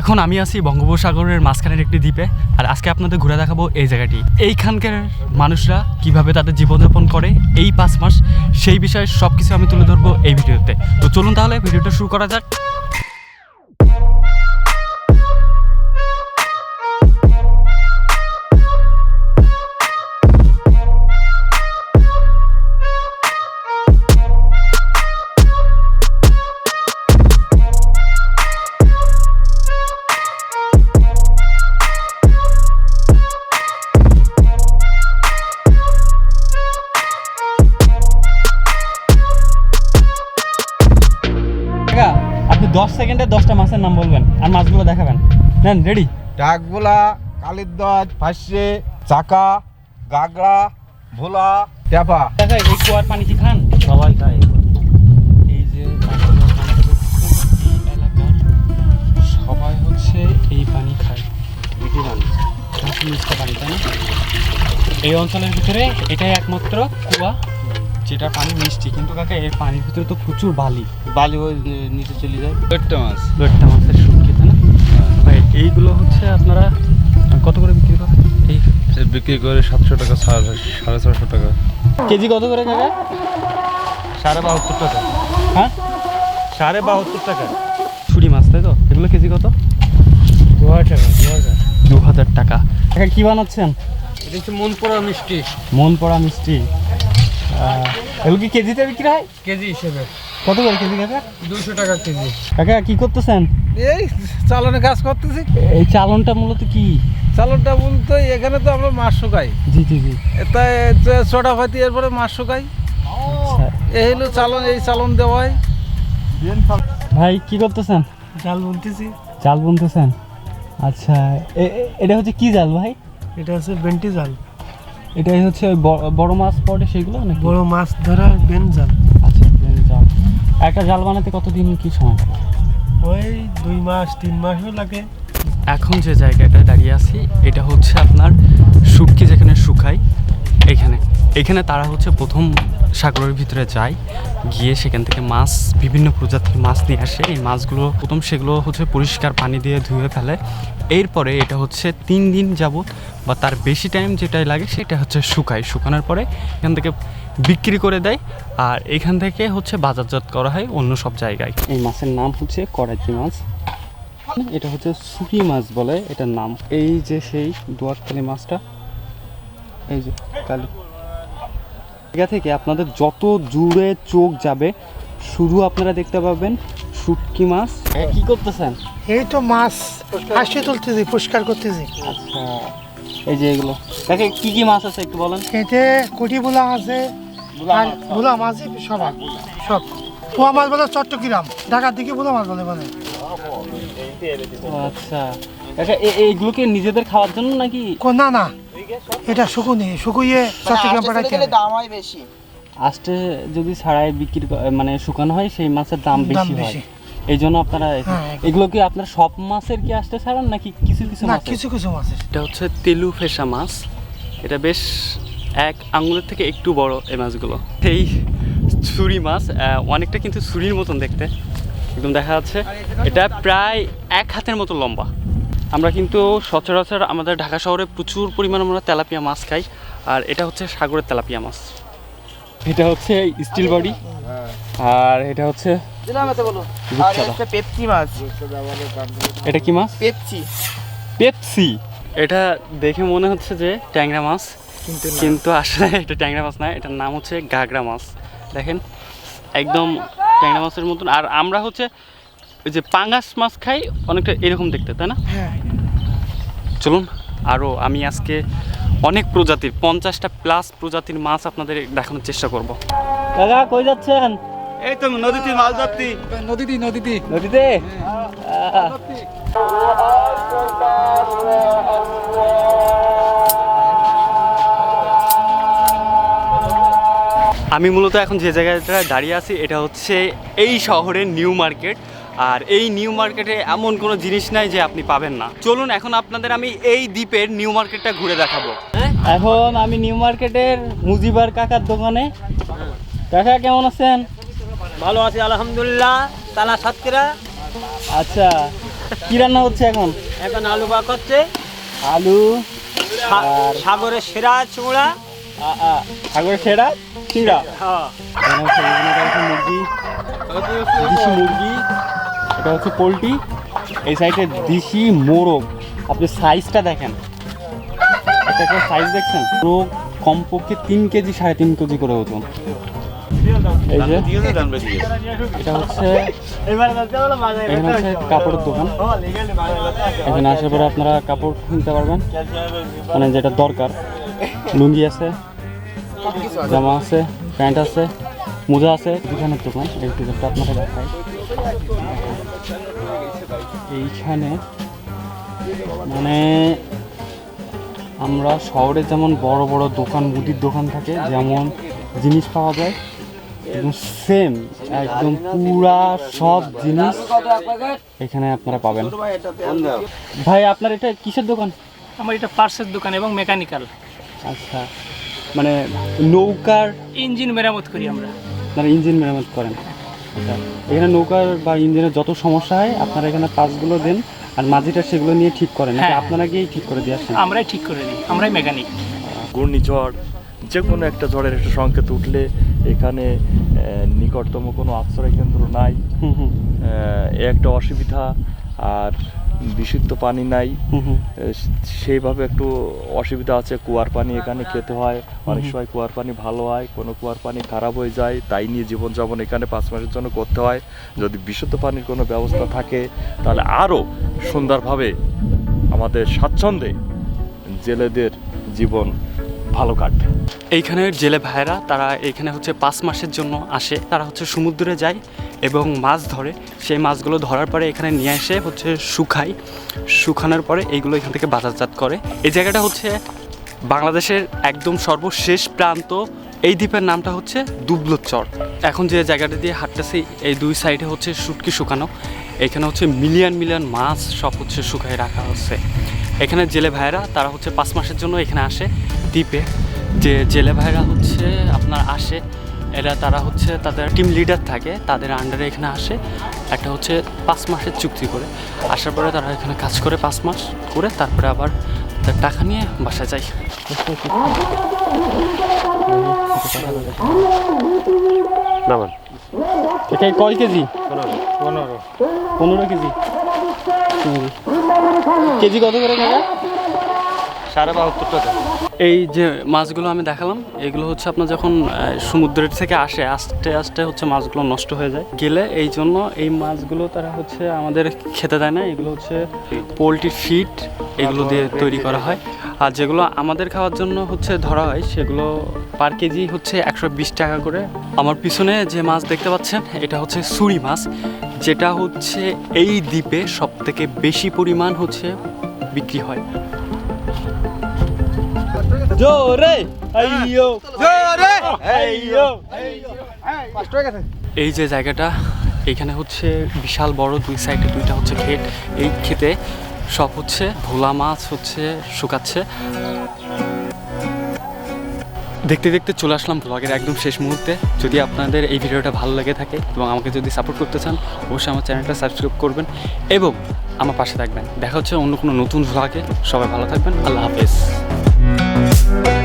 এখন আমি আছি বঙ্গোপসাগরের মাঝখানের একটি দ্বীপে, আর আজকে আপনাদের ঘুরে দেখাবো এই জায়গাটি। এইখানকার মানুষরা কীভাবে তাদের জীবনযাপন করে এই পাঁচ মাস, সেই বিষয়ে সব কিছু আমি তুলে ধরবো এই ভিডিওতে। তো চলুন তাহলে ভিডিওটা শুরু করা যাক। দশটা মাছের নাম বলবেন আর মাছগুলো দেখাবেন। নেন রেডি? ডাকবোলা কালিদ্দাজ ফাঁসে চাকা গাগড়া ভোলা ট্যাপা। দেখা এই কুয়ার পানি কি খান? সবাই খায়। এই যে সবাই হচ্ছে এই পানি খায়। মিঠি পানি। নাকি পানি তাই না? এই অঞ্চলের ভিতরে এটাই একমাত্র কুয়া। যেটা পানি মিষ্টি কিন্তু কাকা এর পানির ভিতরে তো প্রচুর বালি। বালি ওই নিচে চলে যায়। পেটটা মাছ। লোটটা মাছের শুটকি তাই না? ভাই এইগুলো হচ্ছে আপনারা কত করে বিক্রি করেন? এই বিক্রি করে সাতশো টাকা সাড়ে সাড়ে ছশো টাকা। কেজি কত করে কাকা? সাড়ে বাহাত্তর টাকা। হ্যাঁ? সাড়ে বাহাত্তর টাকা। ছুরি মাছ তাই তো? এগুলো কেজি কত? দু হাজার টাকা দু হাজার। দু হাজার টাকা। কি বানাচ্ছেন? এটা হচ্ছে মন পড়া মিষ্টি। মন পড়া মিষ্টি। এগুলো কি কেজিতে বিক্রি হয়? কেজি হিসেবে। কত করে কেজি কাকা? দুশো টাকা কেজি। কাকা কি করতেছেন? এই চালানে কাজ করতেছি। এই চালনটা মূলত কি? চালনটা বলতে এখানে তো আমরা মাছ শুকাই। জি জি জি। তাই চটা ফাতি এরপরে মাছ শুকাই। আচ্ছা। এই হলো চালন এই চালন দেওয়াই ভাই কি করতেছেন? জাল বুনতেছি। জাল বুনতেছেন? আচ্ছা এটা হচ্ছে কি জাল ভাই? এটা হচ্ছে বেন্টি জাল। এটাই হচ্ছে বড় মাছ পড়ে সেগুলো নাকি? বড় মাছ ধরা বেন জাল আচ্ছা বেন জাল একটা জাল বানাতে কতদিন কি সময় লাগে? ওই দুই মাস তিন মাসও লাগে। এখন যে জায়গাটা দাঁড়িয়ে আছি এটা হচ্ছে আপনার শুটকি যেখানে শুকায় এখানে তারা হচ্ছে প্রথম সাগরের ভিতরে যায়, গিয়ে সেখান থেকে মাছ, বিভিন্ন প্রজাতির মাছ নিয়ে আসে। এই মাছগুলো প্রথম সেগুলো হচ্ছে পরিষ্কার পানি দিয়ে ধুয়ে ফেলে। এরপরে এটা হচ্ছে তিন দিন যাবত বা তার বেশি টাইম যেটাই লাগে সেটা হচ্ছে শুকায়। শুকানোর পরে এখান থেকে বিক্রি করে দেয় আর এখান থেকে হচ্ছে বাজারজাত করা হয় অন্য সব জায়গায়। এই মাছের নাম হচ্ছে করাচি মাছ। এটা হচ্ছে সুকি মাছ বলে এটার নাম। এই যে সেই দোয়াতকালি মাছটা, এই যে কালি জায়গা থেকে আপনাদের যত জুড়ে চোখ যাবে শুধু আপনারা দেখতে পাবেন শুটকি মাছ। কি করতেছেন? এই তো মাছ হাসি তুলতেছি পরিষ্কার করতেছি। আচ্ছা এই যে এগুলো। দেখে কি কি মাছ আছে একটু বলেন। এতে কুটি বোলা আছে আর বোলা মাছ সব সব। পোয়া মাছ বলে চট্টগ্রাম ঢাকার দিকে বোলা মাছ বলে বলে। আচ্ছা দেখে এইগুলোকে নিজেদের খাওয়ার জন্য নাকি? কো- না না এটা শুকুনি শুকুইয়ে চট্টগ্রাম পাঠাইতে হবে। দাম হয় বেশি। আস্তে যদি ছাড়াই বিক্রি মানে শুকানো হয় সেই মাছের দাম বেশি হয়। এই জন্য আপনারা হ্যাঁ, এগুলো কি আপনার সব মাছের কি আসতে ছাড়ান নাকি কিছু কিছু না মাছ কিছু কিছু মাছ এটা হচ্ছে তেলু ফেসা মাছ। এটা বেশ এক আঙুলের থেকে একটু বড় এই মাছগুলো। এই ছুরি মাছ আহ, অনেকটা কিন্তু ছুরির মতন দেখতে। একদম দেখা যাচ্ছে। এটা প্রায় এক হাতের মতো লম্বা। আমরা কিন্তু সচরাচর আমাদের ঢাকা শহরে প্রচুর পরিমাণে আমরা তেলাপিয়া মাছ খাই আর এটা হচ্ছে সাগরের তেলাপিয়া মাছ। এটা হচ্ছে স্টিল বডি আর এটা হচ্ছে এটা কি মাছ? পেপসি। পেপসি? এটা দেখে মনে হচ্ছে যে ট্যাংরা মাছ কিন্তু আসলে এটা ট্যাংরা মাছ না এটার নাম হচ্ছে গাগরা মাছ। দেখেন একদম ট্যাংরা মাছের মতন। আর আমরা হচ্ছে ওই যে পাঙ্গাস মাছ খাই অনেকটা এরকম দেখতে তাই না? হ্যাঁ। চলুন আরও আমি আজকে অনেক প্রজাতির পঞ্চাশটা প্লাস প্রজাতির মাছ আপনাদের দেখানোর চেষ্টা করব। দাদা কই যাচ্ছেন? এই তো নদীতে মাছ ধরতি নদীতে নদীতে। নদীতে? আমি মূলত এখন যে জায়গাটা দাঁড়িয়ে আছি এটা হচ্ছে এই শহরের নিউ মার্কেট। আর এই নিউ মার্কেটে এমন কোনো জিনিস নাই যে আপনি পাবেন না। চলুন এখন আপনাদের আমি এই দ্বীপের নিউ মার্কেটটা ঘুরে দেখাবো। এখন আমি নিউ মার্কেটের মুজিবার কাকার দোকানে। কাকা কেমন আছেন? ভালো আছি আলহামদুলিল্লাহ। তালা সাতক্ষীরা আচ্ছা কি রান্না হচ্ছে এখন? এখন আলু বা করছে আলু সাগরের সেরা চুড়া। সাগরের সেরা চিংড়া। হ্যাঁ। হচ্ছে মুরগি মুরগি এটা হচ্ছে পোলট্রি। এই সাইডে দেশি মোরগ। আপনি সাইজটা দেখেন। একটা একটা সাইজ দেখছেন? পুরো কমপক্ষে তিন কেজি সাড়ে তিন কেজি করে ওজন এই যে, এটা হচ্ছে এখানে হচ্ছে কাপড়ের দোকান। এখানে আসার পরে আপনারা কাপড় কিনতে পারবেন। মানে যেটা দরকার। লুঙ্গি আছে, জামা আছে, প্যান্ট আছে, মোজা আছে। দুখানের দোকান। এই আপনাকে দেখাই। এইখানে মানে আমরা শহরে যেমন বড় বড় দোকান মুদির দোকান থাকে যেমন জিনিস পাওয়া যায় একদম সেম একদম পুরা সব জিনিস এখানে আপনারা পাবেন। ভাই আপনার এটা কিসের দোকান? আমার এটা পার্সের দোকান এবং মেকানিক্যাল। আচ্ছা মানে নৌকার ইঞ্জিন মেরামত করি আমরা। আপনারা ইঞ্জিন মেরামত করেন। এখানে নৌকার বা ইঞ্জিনের যত সমস্যা হয় আপনারা এখানে পাসগুলো দেন আর মাঝিটা সেগুলো নিয়ে ঠিক করেন। হ্যাঁ। আপনারা গিয়েই ঠিক করে দিয়ে আসেন। আমরাই ঠিক করে দিই আমরাই মেকানিক ঘূর্ণিঝড় যে কোনো একটা ঝড়ের একটা সংকেত উঠলে এখানে নিকটতম কোনো আশ্রয় কেন্দ্র নাই। একটা অসুবিধা। আর বিশুদ্ধ পানি নাই। সেইভাবে একটু অসুবিধা আছে। কুয়ার পানি এখানে খেতে হয়। অনেক সময় কুয়ার পানি ভালো হয় কোনো কুয়ার পানি খারাপ হয়ে যায় তাই নিয়ে জীবনযাপন এখানে পাঁচ মাসের জন্য করতে হয়। যদি বিশুদ্ধ পানির কোনো ব্যবস্থা থাকে তাহলে আরও সুন্দরভাবে আমাদের স্বাচ্ছন্দ্যে জেলেদের জীবন ভালো কাটবে। এইখানের জেলে ভাইয়েরা তারা এখানে হচ্ছে পাঁচ মাসের জন্য আসে। তারা হচ্ছে সমুদ্রে যায়। এবং মাছ ধরে। সেই মাছগুলো ধরার পরে এখানে নিয়ে এসে হচ্ছে শুকায়। শুকানোর পরে এইগুলো এখান থেকে বাজারজাত করে। এই জায়গাটা হচ্ছে বাংলাদেশের একদম সর্বশেষ প্রান্ত। এই দ্বীপের নামটা হচ্ছে দুবলোচর। এখন যে জায়গাটা দিয়ে হাঁটতেছি, এই দুই সাইডে হচ্ছে শুটকি শুকানো। এখানে হচ্ছে মিলিয়ন মিলিয়ন মাছ সব হচ্ছে শুকায় রাখা হচ্ছে। এখানে জেলে ভাইয়েরা, তারা হচ্ছে পাঁচ মাসের জন্য এখানে আসে দ্বীপে। যে জেলে ভাইরা হচ্ছে আপনার আসে এরা তারা হচ্ছে তাদের টিম লিডার থাকে তাদের আন্ডারে এখানে আসে একটা হচ্ছে পাঁচ মাসের চুক্তি করে। আসার পরে তারা এখানে কাজ করে পাঁচ মাস করে তারপরে আবার তার টাকা নিয়ে বাসা যায়। এটা কয় কেজি? পনেরো। পনেরো কেজি। কেজি। কত করে সাড়ে বাহাত্তর টাকা। এই যে মাছগুলো আমি দেখালাম, এগুলো হচ্ছে আপনার যখন সমুদ্রের থেকে আসে, আস্তে আস্তে হচ্ছে মাছগুলো নষ্ট হয়ে যায়। গেলে এই জন্য এই মাছগুলো তারা হচ্ছে আমাদের খেতে দেয় না, এগুলো হচ্ছে পোলট্রি ফিড, এগুলো দিয়ে তৈরি করা হয়। আর যেগুলো আমাদের খাওয়ার জন্য হচ্ছে ধরা হয়, সেগুলো পার কেজি হচ্ছে একশো বিশ টাকা করে। আমার পিছনে যে মাছ দেখতে পাচ্ছেন, এটা হচ্ছে সুরি মাছ, যেটা হচ্ছে এই দ্বীপে সব থেকে বেশি পরিমাণ হচ্ছে বিক্রি হয়। জোরে জোরে এই যে জায়গাটা এখানে হচ্ছে বিশাল বড় দুই সাইডে দুইটা হচ্ছে ক্ষেত। এই ক্ষেতে সব হচ্ছে ভোলা মাছ হচ্ছে শুকাচ্ছে। দেখতে দেখতে চলে আসলাম ব্লগের একদম শেষ মুহূর্তে। যদি আপনাদের এই ভিডিওটা ভালো লেগে থাকে এবং আমাকে যদি সাপোর্ট করতে চান অবশ্যই আমার চ্যানেলটা সাবস্ক্রাইব করবেন এবং আমার পাশে থাকবেন। দেখা হচ্ছে অন্য কোনো নতুন ভ্লগে সবাই ভালো থাকবেন। আল্লাহ হাফেজ। Thank